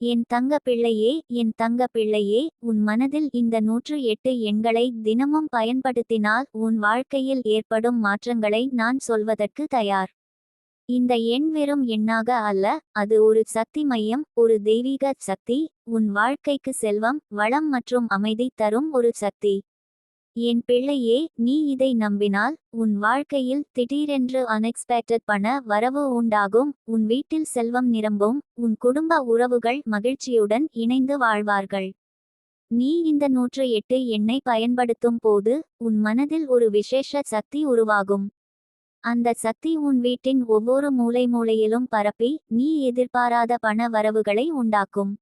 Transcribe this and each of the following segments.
என் தங்க பிள்ளையே என் தங்க பிள்ளையே உன் மனதில் இந்த நூற்று எட்டு எண்களை தினமும் பயன்படுத்தினால் உன் வாழ்க்கையில் ஏற்படும் மாற்றங்களை நான் சொல்வதற்கு தயார். இந்த எண் வெறும் எண்ணாக அல்ல அது ஒரு சக்தி மையம் ஒரு தெய்வீக சக்தி உன் வாழ்க்கைக்கு செல்வம் வளம் மற்றும் அமைதி தரும் ஒரு சக்தி. என் பிள்ளையே நீ இதை நம்பினால் உன் வாழ்க்கையில் திடீரென்று அன்எக்ஸ்பெக்டட் பண வரவு உண்டாகும் உன் வீட்டில் செல்வம் நிரம்பும் உன் குடும்ப உறவுகள் மகிழ்ச்சியுடன் இணைந்து வாழ்வார்கள். நீ இந்த நூற்று எட்டு எண்ணை பயன்படுத்தும் போது உன் மனதில் ஒரு விசேஷ சக்தி உருவாகும். அந்த சக்தி உன் வீட்டின் ஒவ்வொரு மூலை மூலையிலும் பரப்பி நீ எதிர்பாராத பண வரவுகளை உண்டாக்கும்.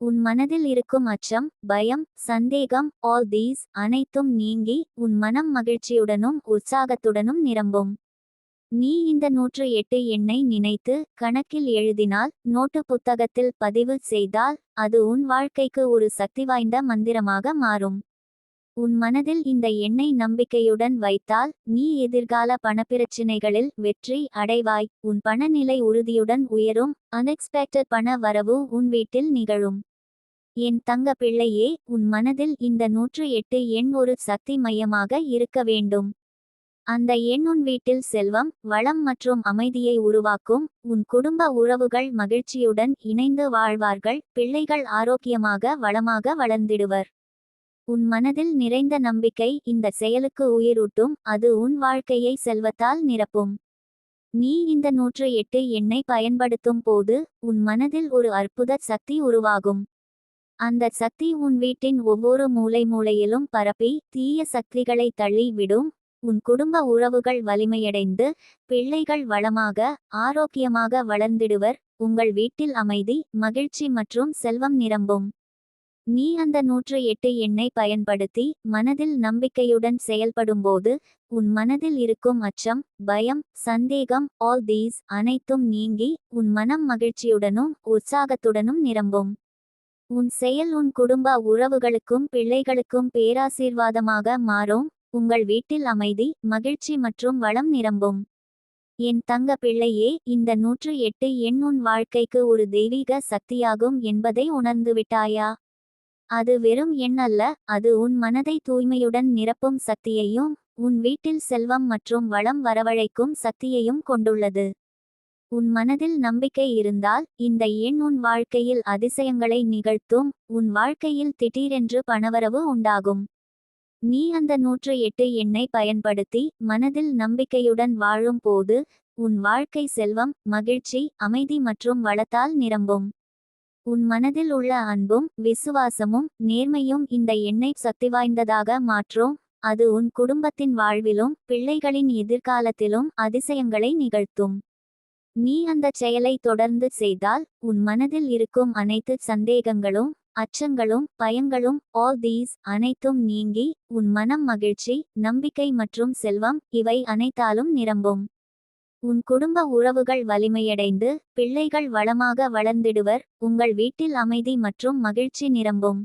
உன் மனதில் இருக்கும் அச்சம் பயம் சந்தேகம் ஆல் தீஸ் அனைத்தும் நீங்கி உன் மனம் மகிழ்ச்சியுடனும் உற்சாகத்துடனும் நிரம்பும். நீ இந்த நூற்று எட்டு எண்ணை நினைத்து கணக்கில் எழுதினால் நோட்டு புத்தகத்தில் பதிவு செய்தால் அது உன் வாழ்க்கைக்கு ஒரு சக்தி வாய்ந்த மந்திரமாக மாறும். உன் மனதில் இந்த எண்ணை நம்பிக்கையுடன் வைத்தால் நீ எதிர்கால பணப்பிரச்சினைகளில் வெற்றி அடைவாய் உன் பணநிலை உறுதியுடன் உயரும் அன்எக்ஸ்பெக்டட் பண வரவு உன் வீட்டில் நிகழும். என் தங்க பிள்ளையே உன் மனதில் இந்த நூற்று எட்டு எண் ஒரு சக்தி மையமாக இருக்க வேண்டும். அந்த எண் உன் வீட்டில் செல்வம் வளம் மற்றும் அமைதியை உருவாக்கும் உன் குடும்ப உறவுகள் மகிழ்ச்சியுடன் இணைந்து வாழ்வார்கள் பிள்ளைகள் ஆரோக்கியமாக வளமாக வளர்ந்திடுவர். உன் மனதில் நிறைந்த நம்பிக்கை இந்த செயலுக்கு உயிரூட்டும் அது உன் வாழ்க்கையை செல்வத்தால் நிரப்பும். நீ இந்த நூற்று எட்டு எண்ணை பயன்படுத்தும் போது உன் மனதில் ஒரு அற்புத சக்தி உருவாகும். அந்த சக்தி உன் வீட்டின் ஒவ்வொரு மூலை மூலையிலும் பரப்பி தீய சக்திகளை தள்ளி விடும். உன் குடும்ப உறவுகள் வலிமையடைந்து பிள்ளைகள் வளமாக ஆரோக்கியமாக வளர்ந்திடுவர். உங்கள் வீட்டில் அமைதி மகிழ்ச்சி மற்றும் செல்வம் நிரம்பும். நீ அந்த நூற்று எட்டு எண்ணை பயன்படுத்தி மனதில் நம்பிக்கையுடன் செயல்படும்போது உன் மனதில் இருக்கும் அச்சம் பயம் சந்தேகம் ஆல் தீஸ் அனைத்தும் நீங்கி உன் மனம் மகிழ்ச்சியுடனும் உற்சாகத்துடனும் நிரம்பும். உன் செயல் உன் குடும்ப உறவுகளுக்கும் பிள்ளைகளுக்கும் பேராசீர்வாதமாக மாறும். உங்கள் வீட்டில் அமைதி மகிழ்ச்சி மற்றும் வளம் நிரம்பும். என் தங்க பிள்ளையே இந்த நூற்று எட்டு எண் உன் வாழ்க்கைக்கு ஒரு தெய்வீக சக்தியாகும் என்பதை உணர்ந்துவிட்டாயா அது வெறும் எண் அல்ல அது உன் மனதை தூய்மையுடன் நிரப்பும் சக்தியையும் உன் வீட்டில் செல்வம் மற்றும் வளம் வரவழைக்கும் சக்தியையும் கொண்டுள்ளது. உன் மனதில் நம்பிக்கை இருந்தால் இந்த எண் உன் வாழ்க்கையில் அதிசயங்களை நிகழ்த்தும் உன் வாழ்க்கையில் திடீரென்று பணவரவு உண்டாகும். நீ அந்த நூற்று எட்டு எண்ணை பயன்படுத்தி மனதில் நம்பிக்கையுடன் வாழும் போது உன் வாழ்க்கை செல்வம் மகிழ்ச்சி அமைதி மற்றும் வளத்தால் நிரம்பும். உன் மனதில் உள்ள அன்பும் விசுவாசமும் நேர்மையும் இந்த எண்ணை சக்தி வாய்ந்ததாக மாற்றும் அது உன் குடும்பத்தின் வாழ்விலும் பிள்ளைகளின் எதிர்காலத்திலும் அதிசயங்களை நிகழ்த்தும். நீ அந்த செயலை தொடர்ந்து செய்தால் உன் மனதில் இருக்கும் அனைத்து சந்தேகங்களும் அச்சங்களும் பயங்களும் ஆல் தீஸ் அனைத்தும் நீங்கி உன் மனம் மகிழ்ச்சி நம்பிக்கை மற்றும் செல்வம் இவை அனைத்தாலும் நிரம்பும். உன் குடும்ப உறவுகள் வலிமையடைந்து பிள்ளைகள் வளமாக வளர்ந்திடுவர் உங்கள் வீட்டில் அமைதி மற்றும் மகிழ்ச்சி நிரம்பும்.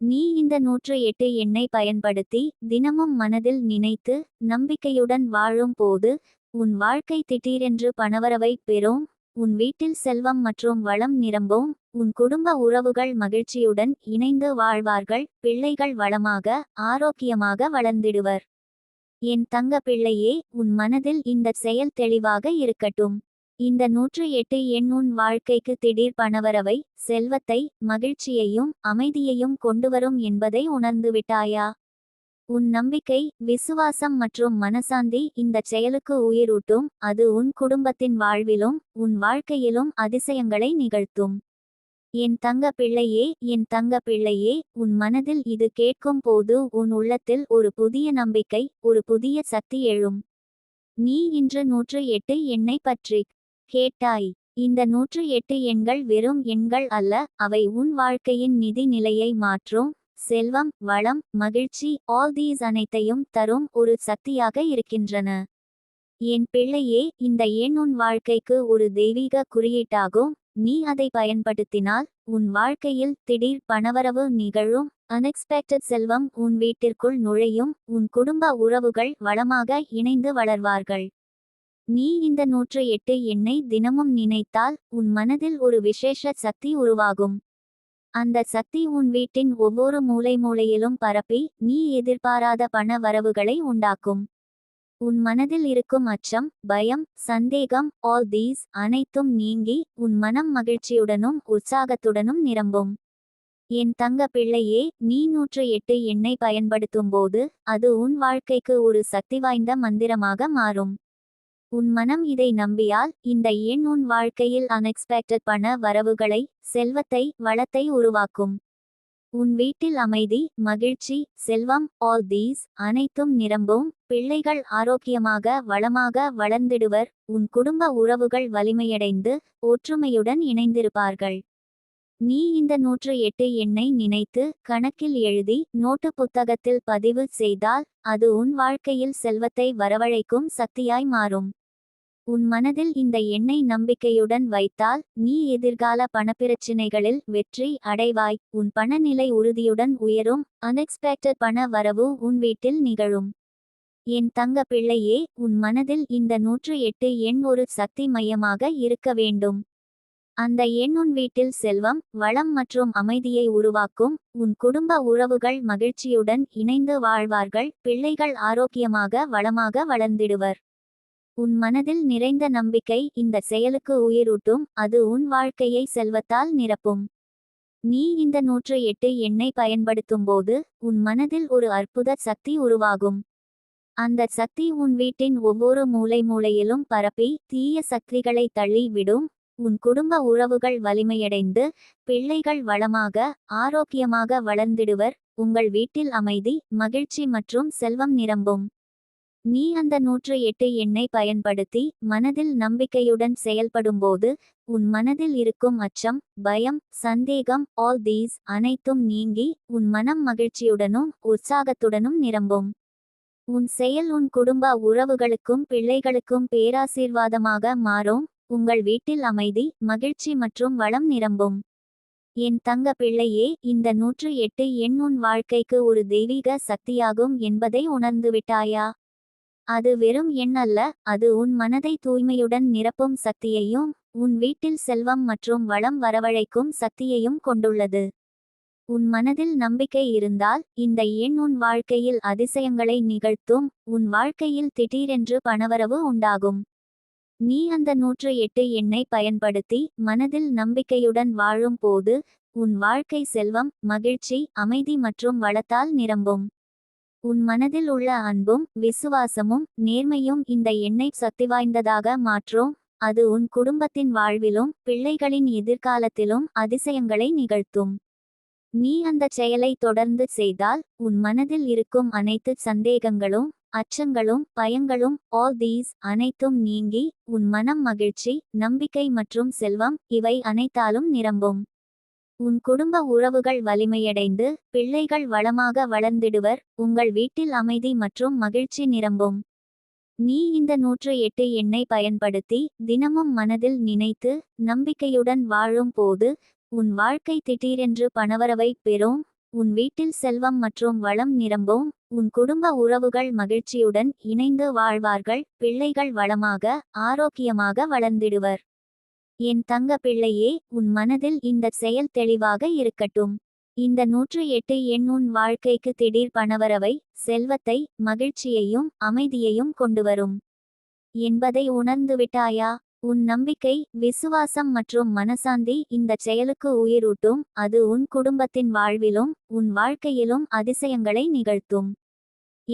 நீ இந்த நூற்று எட்டு எண்ணை பயன்படுத்தி தினமும் மனதில் நினைத்து நம்பிக்கையுடன் வாழும் போது உன் வாழ்க்கை திடீரென்று பணவரவை பெறும். உன் வீட்டில் செல்வம் மற்றும் வளம் நிரம்பும். உன் குடும்ப உறவுகள் மகிழ்ச்சியுடன் இணைந்து வாழ்வார்கள். பிள்ளைகள் வளமாக ஆரோக்கியமாக வளர்ந்திடுவர். என் தங்க பிள்ளையே உன் மனதில் இந்த செயல் தெளிவாக இருக்கட்டும். இந்த நூற்று எட்டு எண் உன் வாழ்க்கைக்கு திடீர் பணவரவை செல்வத்தை மகிழ்ச்சியையும் அமைதியையும் கொண்டுவரும் என்பதை உணர்ந்துவிட்டாயா உன் நம்பிக்கை விசுவாசம் மற்றும் மனசாந்தி இந்த செயலுக்கு உயிரூட்டும். அது உன் குடும்பத்தின் வாழ்விலும் உன் வாழ்க்கையிலும் அதிசயங்களை நிகழ்த்தும். என் தங்க பிள்ளையே என் தங்க பிள்ளையே உன் மனதில் இது கேட்கும் போது உன் உள்ளத்தில் ஒரு புதிய நம்பிக்கை ஒரு புதிய சக்தி எழும். நீ இன்று நூற்று எட்டு எண்ணை பற்றி கேட்டாய். இந்த நூற்று எட்டு எண்கள் வெறும் எண்கள் அல்ல அவை உன் வாழ்க்கையின் நிதி நிலையை மாற்றும். செல்வம் வளம் மகிழ்ச்சி ஆல் தீஸ் அனைத்தையும் தரும் ஒரு சக்தியாக இருக்கின்றன. என் பிள்ளையே இந்த எண் உன் வாழ்க்கைக்கு ஒரு தெய்வீக குறியீட்டாகும். நீ அதை பயன்படுத்தினால் உன் வாழ்க்கையில் திடீர் பணவரவு நிகழும். அன்எக்ஸ்பெக்டட் செல்வம் உன் வீட்டிற்குள் நுழையும். உன் குடும்ப உறவுகள் வளமாக இணைந்து வளர்வார்கள். நீ இந்த நூற்று எட்டு எண்ணை தினமும் நினைத்தால் உன் மனதில் ஒரு விசேஷ சக்தி உருவாகும். அந்த சக்தி உன் வீட்டின் ஒவ்வொரு மூலை மூலையிலும் பரப்பி நீ எதிர்பாராத பண வரவுகளை உண்டாக்கும். உன் மனதில் இருக்கும் அச்சம் பயம் சந்தேகம் ஆல் தீஸ் அனைத்தும் நீங்கி உன் மனம் மகிழ்ச்சியுடனும் உற்சாகத்துடனும் நிரம்பும். என் தங்க பிள்ளையே நீ நூற்று எட்டு எண்ணை பயன்படுத்தும்போது அது உன் வாழ்க்கைக்கு ஒரு சக்தி வாய்ந்த மந்திரமாக மாறும். உன் மனம் இதை நம்பியால் இந்த எண் உன் வாழ்க்கையில் அன்எக்ஸ்பெக்டட் பண வரவுகளை செல்வத்தை வளத்தை உருவாக்கும். உன் வீட்டில் அமைதி மகிழ்ச்சி செல்வம் ஆல் தீஸ் அனைத்தும் நிரம்பும் பிள்ளைகள் ஆரோக்கியமாக வளமாக வளர்ந்திடுவர் உன் குடும்ப உறவுகள் வலிமையடைந்து ஒற்றுமையுடன் இணைந்திருப்பார்கள். நீ இந்த நூற்று எட்டு எண்ணை நினைத்து கணக்கில் எழுதி நோட்டு புத்தகத்தில் பதிவு செய்தால் அது உன் வாழ்க்கையில் செல்வத்தை வரவழைக்கும் சக்தியாய் மாறும். உன் மனதில் இந்த எண்ணை நம்பிக்கையுடன் வைத்தால் நீ எதிர்கால பணப்பிரச்சினைகளில் வெற்றி அடைவாய். உன் பணநிலை உறுதியுடன் உயரும். அன்எக்ஸ்பெக்டட் பண வரவு உன் வீட்டில் நிகழும். என் தங்க பிள்ளையே உன் மனதில் இந்த நூற்று எட்டு எண் ஒரு சக்தி மையமாக இருக்க வேண்டும். அந்த எண் உன் வீட்டில் செல்வம் வளம் மற்றும் அமைதியை உருவாக்கும். உன் குடும்ப உறவுகள் மகிழ்ச்சியுடன் இணைந்து வாழ்வார்கள். பிள்ளைகள் ஆரோக்கியமாக வளமாக வளர்ந்திடுவர். உன் மனதில் நிறைந்த நம்பிக்கை இந்த செயலுக்கு உயிரூட்டும் அது உன் வாழ்க்கையை செல்வத்தால் நிரப்பும். நீ இந்த நூற்று எட்டு எண்ணை பயன்படுத்தும்போது உன் மனதில் ஒரு அற்புத சக்தி உருவாகும். அந்த சக்தி உன் வீட்டின் ஒவ்வொரு மூலை மூலையிலும் பரப்பி தீய சக்திகளை தள்ளி விடும். உன் குடும்ப உறவுகள் வலிமையடைந்து பிள்ளைகள் வளமாக ஆரோக்கியமாக வளர்ந்திடுவர். உங்கள் வீட்டில் அமைதி மகிழ்ச்சி மற்றும் செல்வம் நிரம்பும். நீ அந்த நூற்று எட்டு எண்ணை பயன்படுத்தி மனதில் நம்பிக்கையுடன் செயல்படும்போது உன் மனதில் இருக்கும் அச்சம் பயம் சந்தேகம் ஆல் தீஸ் அனைத்தும் நீங்கி உன் மனம் மகிழ்ச்சியுடனும் உற்சாகத்துடனும் நிரம்பும். உன் செயல் உன் குடும்ப உறவுகளுக்கும் பிள்ளைகளுக்கும் பேராசீர்வாதமாக மாறும் உங்கள் வீட்டில் அமைதி மகிழ்ச்சி மற்றும் வளம் நிரம்பும். என் தங்க பிள்ளையே இந்த நூற்று எட்டு எண் உன் வாழ்க்கைக்கு ஒரு தெய்வீக சக்தியாகும் என்பதை உணர்ந்துவிட்டாயா? அது வெறும் எண் அல்ல அது உன் மனதை தூய்மையுடன் நிரப்பும் சக்தியையும் உன் வீட்டில் செல்வம் மற்றும் வளம் வரவழைக்கும் சக்தியையும் கொண்டுள்ளது. உன் மனதில் நம்பிக்கை இருந்தால் இந்த எண் உன் வாழ்க்கையில் அதிசயங்களை நிகழ்த்தும் உன் வாழ்க்கையில் திடீரென்று பணவரவு உண்டாகும். நீ அந்த நூற்று எட்டு எண்ணை பயன்படுத்தி மனதில் நம்பிக்கையுடன் வாழும் போது உன் வாழ்க்கை செல்வம் மகிழ்ச்சி அமைதி மற்றும் வளத்தால் நிரம்பும். உன் மனதில் உள்ள அன்பும் விசுவாசமும் நேர்மையும் இந்த எண்ணை சக்தி வாய்ந்ததாக மாற்றும். அது உன் குடும்பத்தின் வாழ்விலும் பிள்ளைகளின் எதிர்காலத்திலும் அதிசயங்களை நிகழ்த்தும். நீ அந்த செயலை தொடர்ந்து செய்தால் உன் மனதில் இருக்கும் அனைத்து சந்தேகங்களும் அச்சங்களும் பயங்களும் ஆல் தீஸ் அனைத்தும் நீங்கி உன் மனம் மகிழ்ச்சி நம்பிக்கை மற்றும் செல்வம் இவை அனைத்தாலும் நிரம்பும். உன் குடும்ப உறவுகள் வலிமையடைந்து பிள்ளைகள் வளமாக வளர்ந்திடுவர் உங்கள் வீட்டில் அமைதி மற்றும் மகிழ்ச்சி நிரம்பும். நீ இந்த நூற்று எட்டு எண்ணை பயன்படுத்தி தினமும் மனதில் நினைத்து நம்பிக்கையுடன் வாழும் போது உன் வாழ்க்கை திடீரென்று பணவரவை பெறும் உன் வீட்டில் செல்வம் மற்றும் வளம் நிரம்பும் உன் குடும்ப உறவுகள் மகிழ்ச்சியுடன் இணைந்து வாழ்வார்கள் பிள்ளைகள் வளமாக ஆரோக்கியமாக வளர்ந்திடுவர். என் தங்க பிள்ளையே உன் மனதில் இந்த செயல் தெளிவாக இருக்கட்டும். இந்த நூற்று எட்டு எண் உன் வாழ்க்கைக்கு திடீர் பணவரவை செல்வத்தை மகிழ்ச்சியையும் அமைதியையும் கொண்டுவரும் என்பதை உணர்ந்துவிட்டாயா உன் நம்பிக்கை விசுவாசம் மற்றும் மனசாந்தி இந்த செயலுக்கு உயிரூட்டும் அது உன் குடும்பத்தின் வாழ்விலும் உன் வாழ்க்கையிலும் அதிசயங்களை நிகழ்த்தும்.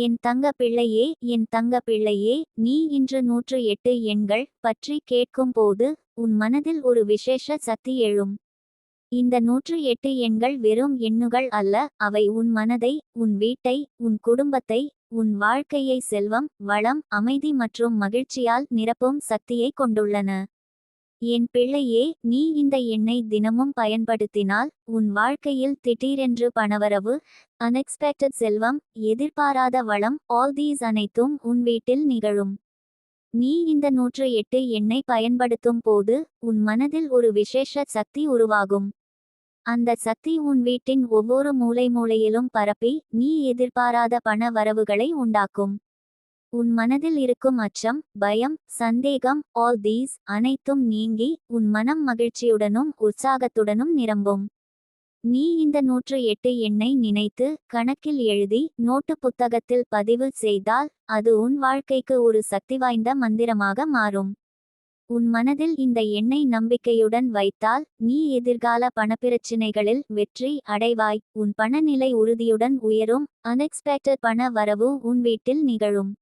என் தங்க பிள்ளையே என் தங்க பிள்ளையே நீ இன்று நூற்று எட்டு எண்கள் பற்றி கேட்கும் போது உன் மனதில் ஒரு விசேஷ சக்தி எழும். இந்த நூற்று எட்டு எண்கள் வெறும் எண்ணுகள் அல்ல அவை உன் மனதை உன் வீட்டை உன் குடும்பத்தை உன் வாழ்க்கையை செல்வம் வளம் அமைதி மற்றும் மகிழ்ச்சியால் நிரப்பும் சக்தியை கொண்டுள்ளன. என் பிள்ளையே நீ இந்த எண்ணை தினமும் பயன்படுத்தினால் உன் வாழ்க்கையில் திடீரென்று பணவரவு அன்எக்ஸ்பெக்டட் செல்வம் எதிர்பாராத வளம் ஆல் தீஸ் அனைத்தும் உன் வீட்டில் நிகழும். நீ இந்த நூற்று எட்டு எண்ணை பயன்படுத்தும் போது உன் மனதில் ஒரு விசேஷ சக்தி உருவாகும். அந்த சக்தி உன் வீட்டின் ஒவ்வொரு மூலை மூலையிலும் பரப்பி நீ எதிர்பாராத பண வரவுகளை உண்டாக்கும். உன் மனதில் இருக்கும் அச்சம் பயம் சந்தேகம் ஆல் தீஸ் அனைத்தும் நீங்கி உன் மனம் மகிழ்ச்சியுடனும் உற்சாகத்துடனும் நிரம்பும். நீ இந்த நூற்று எட்டு எண்ணை நினைத்து கணக்கில் எழுதி நோட்டு புத்தகத்தில் பதிவு செய்தால் அது உன் வாழ்க்கைக்கு ஒரு சக்தி வாய்ந்த மந்திரமாக மாறும். உன் மனதில் இந்த எண்ணை நம்பிக்கையுடன் வைத்தால் நீ எதிர்கால பணப்பிரச்சினைகளில் வெற்றி அடைவாய். உன் பணநிலை உறுதியுடன் உயரும் அன்எக்ஸ்பெக்டட் பண வரவு உன் வீட்டில் நிகழும்.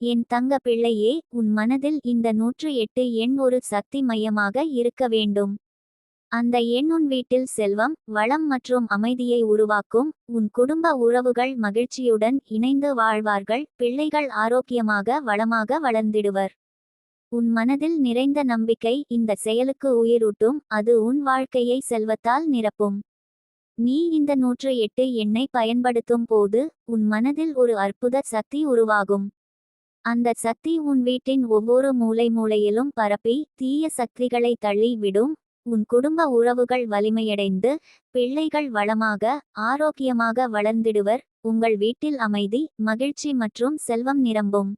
என் தங்க பிள்ளையே உன் மனதில் இந்த நூற்று எட்டு எண் ஒரு சக்தி மையமாக இருக்க வேண்டும். அந்த எண் உன் வீட்டில் செல்வம் வளம் மற்றும் அமைதியை உருவாக்கும். உன் குடும்ப உறவுகள் மகிழ்ச்சியுடன் இணைந்து வாழ்வார்கள். பிள்ளைகள் ஆரோக்கியமாக வளமாக வளர்ந்திடுவர். உன் மனதில் நிறைந்த நம்பிக்கை இந்த செயலுக்கு உயிரூட்டும். அது உன் வாழ்க்கையை செல்வத்தால் நிரப்பும். நீ இந்த நூற்று எட்டு எண்ணை பயன்படுத்தும் போது உன் மனதில் ஒரு அற்புத சக்தி உருவாகும். அந்த சக்தி உன் வீட்டின் ஒவ்வொரு மூலை மூலையிலும் பரப்பி தீய சக்திகளை தள்ளி விடும். உன் குடும்ப உறவுகள் வலிமையடைந்து பிள்ளைகள் வளமாக ஆரோக்கியமாக வளர்ந்திடுவர். உங்கள் வீட்டில் அமைதி மகிழ்ச்சி மற்றும் செல்வம் நிரம்பும்.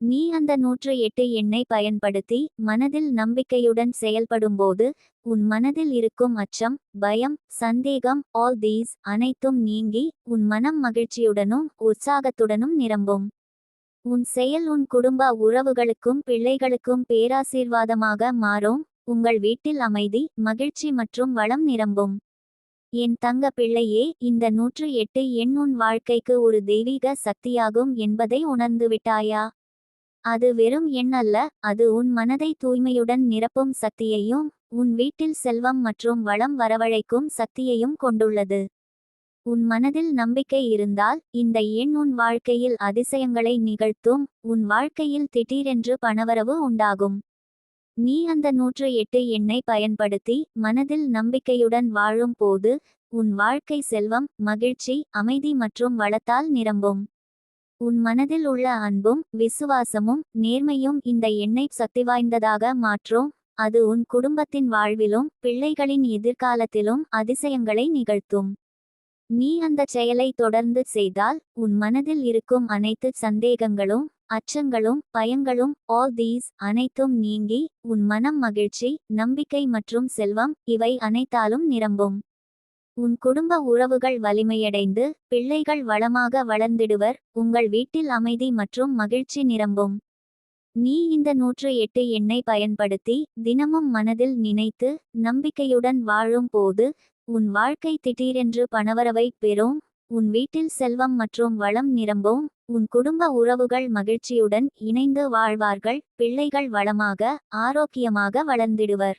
நீ அந்த நூற்று எட்டு எண்ணை பயன்படுத்தி மனதில் நம்பிக்கையுடன் செயல்படும்போது உன் மனதில் இருக்கும் அச்சம் பயம் சந்தேகம் ஆல் தீஸ் அனைத்தும் நீங்கி உன் மனம் மகிழ்ச்சியுடனும் உற்சாகத்துடனும் நிரம்பும். உன் செயல் உன் குடும்ப உறவுகளுக்கும் பிள்ளைகளுக்கும் பேராசீர்வாதமாக மாறும். உங்கள் வீட்டில் அமைதி மகிழ்ச்சி மற்றும் வளம் நிரம்பும். என் தங்க பிள்ளையே இந்த நூற்று எட்டு எண் உன் வாழ்க்கைக்கு ஒரு தெய்வீக சக்தியாகும் என்பதை உணர்ந்துவிட்டாயா? அது வெறும் எண் அல்ல அது உன் மனதை தூய்மையுடன் நிரப்பும் சக்தியையும் உன் வீட்டில் செல்வம் மற்றும் வளம் வரவழைக்கும் சக்தியையும் கொண்டுள்ளது. உன் மனதில் நம்பிக்கை இருந்தால் இந்த எண் உன் வாழ்க்கையில் அதிசயங்களை நிகழ்த்தும் உன் வாழ்க்கையில் திடீரென்று பணவரவு உண்டாகும். நீ அந்த நூற்று எட்டு எண்ணை பயன்படுத்தி மனதில் நம்பிக்கையுடன் வாழும் போது உன் வாழ்க்கை செல்வம் மகிழ்ச்சி அமைதி மற்றும் வளத்தால் நிரம்பும். உன் மனதில் உள்ள அன்பும் விசுவாசமும் நேர்மையும் இந்த எண்ணை சக்தி வாய்ந்ததாக மாற்றும். அது உன் குடும்பத்தின் வாழ்விலும் பிள்ளைகளின் எதிர்காலத்திலும் அதிசயங்களை நிகழ்த்தும். நீ அந்த செயலை தொடர்ந்து செய்தால் உன் மனதில் இருக்கும் அனைத்து சந்தேகங்களும் அச்சங்களும் பயங்களும் ஆல் தீஸ் அனைத்தும் நீங்கி உன் மனம் மகிழ்ச்சி நம்பிக்கை மற்றும் செல்வம் இவை அனைத்தாலும் நிரம்பும். உன் குடும்ப உறவுகள் வலிமையடைந்து பிள்ளைகள் வளமாக வளர்ந்திடுவர் உங்கள் வீட்டில் அமைதி மற்றும் மகிழ்ச்சி நிரம்பும். நீ இந்த நூற்று எட்டு எண்ணை பயன்படுத்தி தினமும் மனதில் நினைத்து நம்பிக்கையுடன் வாழும் போது உன் வாழ்க்கை திடீரென்று பணவரவை பெறும். உன் வீட்டில் செல்வம் மற்றும் வளம் நிரம்பும். உன் குடும்ப உறவுகள் மகிழ்ச்சியுடன் இணைந்து வாழ்வார்கள். பிள்ளைகள் வளமாக ஆரோக்கியமாக வளர்ந்திடுவர்.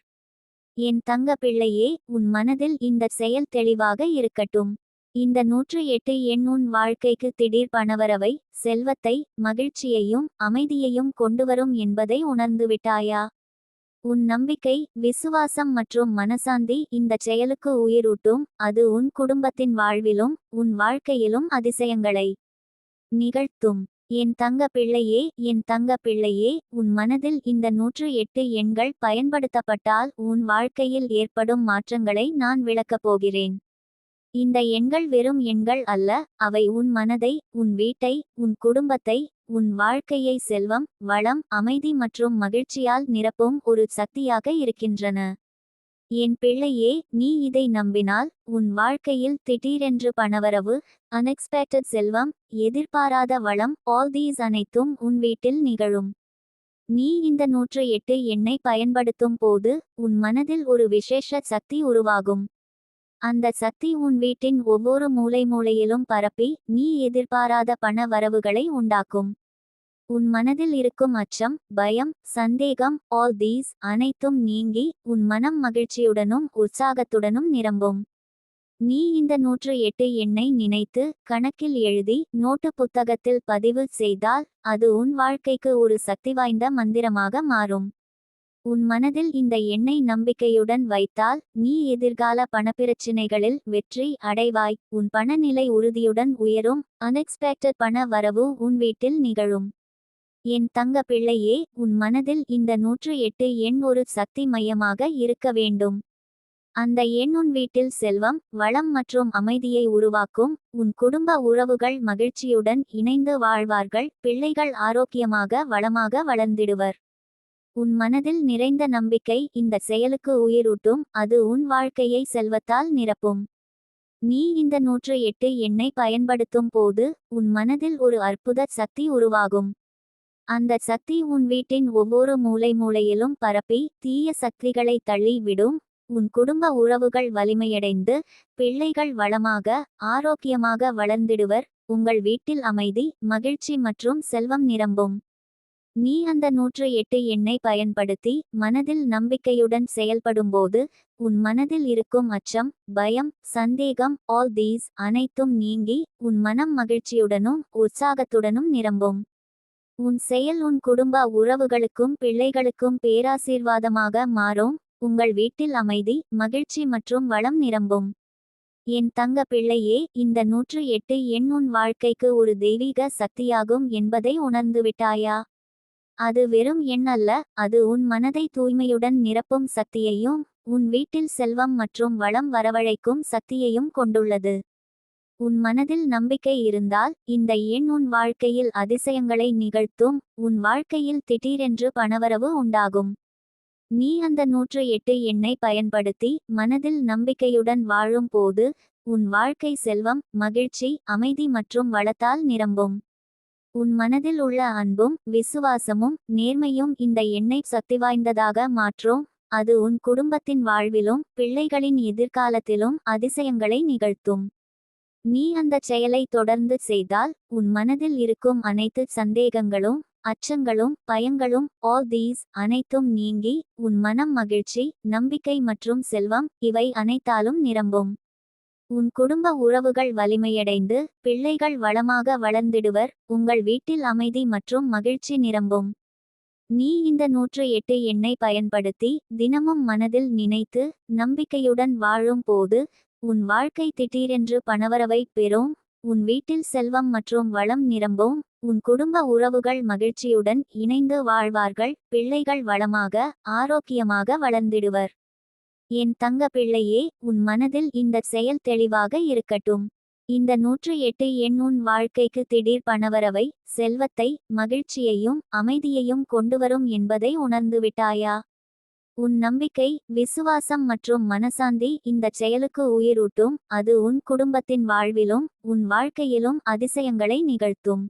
என் தங்க பிள்ளையே உன் மனதில் இந்த செயல் தெளிவாக இருக்கட்டும். இந்த நூற்று எட்டு எண் உன் வாழ்க்கைக்கு திடீர் பணவரவை செல்வத்தை மகிழ்ச்சியையும் அமைதியையும் கொண்டுவரும் என்பதை உணர்ந்துவிட்டாயா உன் நம்பிக்கை விசுவாசம் மற்றும் மனசாந்தி இந்த செயலுக்கு உயிரூட்டும் அது உன் குடும்பத்தின் வாழ்விலும் உன் வாழ்க்கையிலும் அதிசயங்களை நிகழ்த்தும். என் தங்க பிள்ளையே என் தங்க பிள்ளையே உன் மனதில் இந்த நூற்று எட்டு எண்கள் பயன்படுத்தப்பட்டால் உன் வாழ்க்கையில் ஏற்படும் மாற்றங்களை நான் விளக்கப் போகிறேன். இந்த எண்கள் வெறும் எண்கள் அல்ல அவை உன் மனதை உன் வீட்டை உன் குடும்பத்தை உன் வாழ்க்கையை செல்வம் வளம் அமைதி மற்றும் மகிழ்ச்சியால் நிரப்பும் ஒரு சக்தியாக இருக்கின்றன. என் பிள்ளையே நீ இதை நம்பினால் உன் வாழ்க்கையில் திடீரென்று பணவரவு அன்எக்ஸ்பெக்டட் செல்வம் எதிர்பாராத வளம் ஆல் தீஸ் அனைத்தும் உன் வீட்டில் நிகழும். நீ இந்த நூற்று எட்டு எண்ணை பயன்படுத்தும் போது உன் மனதில் ஒரு விசேஷ சக்தி உருவாகும். அந்த சக்தி உன் வீட்டின் ஒவ்வொரு மூலை மூலையிலும் பரப்பி நீ எதிர்பாராத பண வரவுகளை உண்டாக்கும். உன் மனதில் இருக்கும் அச்சம் பயம் சந்தேகம் ஆல் தீஸ் அனைத்தும் நீங்கி உன் மனம் மகிழ்ச்சியுடனும் உற்சாகத்துடனும் நிரம்பும். நீ இந்த நூற்று எட்டு எண்ணை நினைத்து கணக்கில் எழுதி நோட்டு புத்தகத்தில் பதிவு செய்தால் அது உன் வாழ்க்கைக்கு ஒரு சக்தி வாய்ந்த மந்திரமாக மாறும். உன் மனதில் இந்த எண்ணை நம்பிக்கையுடன் வைத்தால் நீ எதிர்கால பணப்பிரச்சினைகளில் வெற்றி அடைவாய். உன் பணநிலை உறுதியுடன் உயரும். அன்எக்ஸ்பெக்டட் பண வரவு உன் வீட்டில் நிகழும். என் தங்க பிள்ளையே உன் மனதில் இந்த நூற்று எட்டு எண் ஒரு சக்தி மையமாக இருக்க வேண்டும். அந்த எண் உன் வீட்டில் செல்வம் வளம் மற்றும் அமைதியை உருவாக்கும். உன் குடும்ப உறவுகள் மகிழ்ச்சியுடன் இணைந்து வாழ்வார்கள். பிள்ளைகள் ஆரோக்கியமாக வளமாக வளர்ந்திடுவர். உன் மனதில் நிறைந்த நம்பிக்கை இந்த செயலுக்கு உயிரூட்டும் அது உன் வாழ்க்கையை செல்வத்தால் நிரப்பும். நீ இந்த நூற்று எட்டு எண்ணை பயன்படுத்தும் போது உன் மனதில் ஒரு அற்புத சக்தி உருவாகும். அந்த சக்தி உன் வீட்டின் ஒவ்வொரு மூலை மூலையிலும் பரப்பி தீய சக்திகளை தள்ளிவிடும் உன் குடும்ப உறவுகள் வலிமையடைந்து பிள்ளைகள் வளமாக ஆரோக்கியமாக வளர்ந்திடுவர். உங்கள் வீட்டில் அமைதி மகிழ்ச்சி மற்றும் செல்வம் நிரம்பும். நீ அந்த நூற்று எட்டு எண்ணை பயன்படுத்தி மனதில் நம்பிக்கையுடன் செயல்படும்போது உன் மனதில் இருக்கும் அச்சம் பயம் சந்தேகம் ஆல் தீஸ் அனைத்தும் நீங்கி உன் மனம் மகிழ்ச்சியுடனும் உற்சாகத்துடனும் நிரம்பும். உன் செயல் உன் குடும்ப உறவுகளுக்கும் பிள்ளைகளுக்கும் பேராசீர்வாதமாக மாறும் உங்கள் வீட்டில் அமைதி மகிழ்ச்சி மற்றும் வளம் நிரம்பும். என் தங்க பிள்ளையே இந்த நூற்று எட்டு எண் உன் வாழ்க்கைக்கு ஒரு தெய்வீக சக்தியாகும் என்பதை உணர்ந்துவிட்டாயா? அது வெறும் எண் அல்ல அது உன் மனதை தூய்மையுடன் நிரப்பும் சக்தியையும் உன் வீட்டில் செல்வம் மற்றும் வளம் வரவழைக்கும் சக்தியையும் கொண்டுள்ளது. உன் மனதில் நம்பிக்கை இருந்தால் இந்த எண் உன் வாழ்க்கையில் அதிசயங்களை நிகழ்த்தும் உன் வாழ்க்கையில் திடீரென்று பணவரவு உண்டாகும். நீ அந்த நூற்று எட்டு எண்ணை பயன்படுத்தி மனதில் நம்பிக்கையுடன் வாழும் போது உன் வாழ்க்கை செல்வம் மகிழ்ச்சி அமைதி மற்றும் வளத்தால் நிரம்பும். உன் மனதில் உள்ள அன்பும் விசுவாசமும் நேர்மையும் இந்த எண்ணை சக்தி வாய்ந்ததாக மாற்றும். அது உன் குடும்பத்தின் வாழ்விலும் பிள்ளைகளின் எதிர்காலத்திலும் அதிசயங்களை நிகழ்த்தும். நீ அந்த செயலை தொடர்ந்து செய்தால் உன் மனதில் இருக்கும் அனைத்து சந்தேகங்களும் அச்சங்களும் பயங்களும் ஆல் தீஸ் அனைத்தும் நீங்கி உன் மனம் மகிழ்ச்சி நம்பிக்கை மற்றும் செல்வம் இவை அனைத்தாலும் நிரம்பும். உன் குடும்ப உறவுகள் வலிமையடைந்து பிள்ளைகள் வளமாக வளர்ந்திடுவர் உங்கள் வீட்டில் அமைதி மற்றும் மகிழ்ச்சி நிரம்பும். நீ இந்த நூற்று எட்டு எண்ணை பயன்படுத்தி தினமும் மனதில் நினைத்து நம்பிக்கையுடன் வாழும் போது உன் வாழ்க்கை திடீரென்று பணவரவை பெறும் உன் வீட்டில் செல்வம் மற்றும் வளம் நிரம்பும் உன் குடும்ப உறவுகள் மகிழ்ச்சியுடன் இணைந்து வாழ்வார்கள் பிள்ளைகள் வளமாக ஆரோக்கியமாக வளர்ந்திடுவர். என் தங்க பிள்ளையே உன் மனதில் இந்த செயல் தெளிவாக இருக்கட்டும். இந்த நூற்று எட்டு எண் உன் வாழ்க்கைக்கு திடீர் பணவரவை செல்வத்தை மகிழ்ச்சியையும் அமைதியையும் கொண்டுவரும் என்பதை உணர்ந்துவிட்டாயா? உன் நம்பிக்கை விசுவாசம் மற்றும் மனசாந்தி இந்த செயலுக்கு உயிரூட்டும் அது உன் குடும்பத்தின் வாழ்விலும் உன் வாழ்க்கையிலும் அதிசயங்களை நிகழ்த்தும்.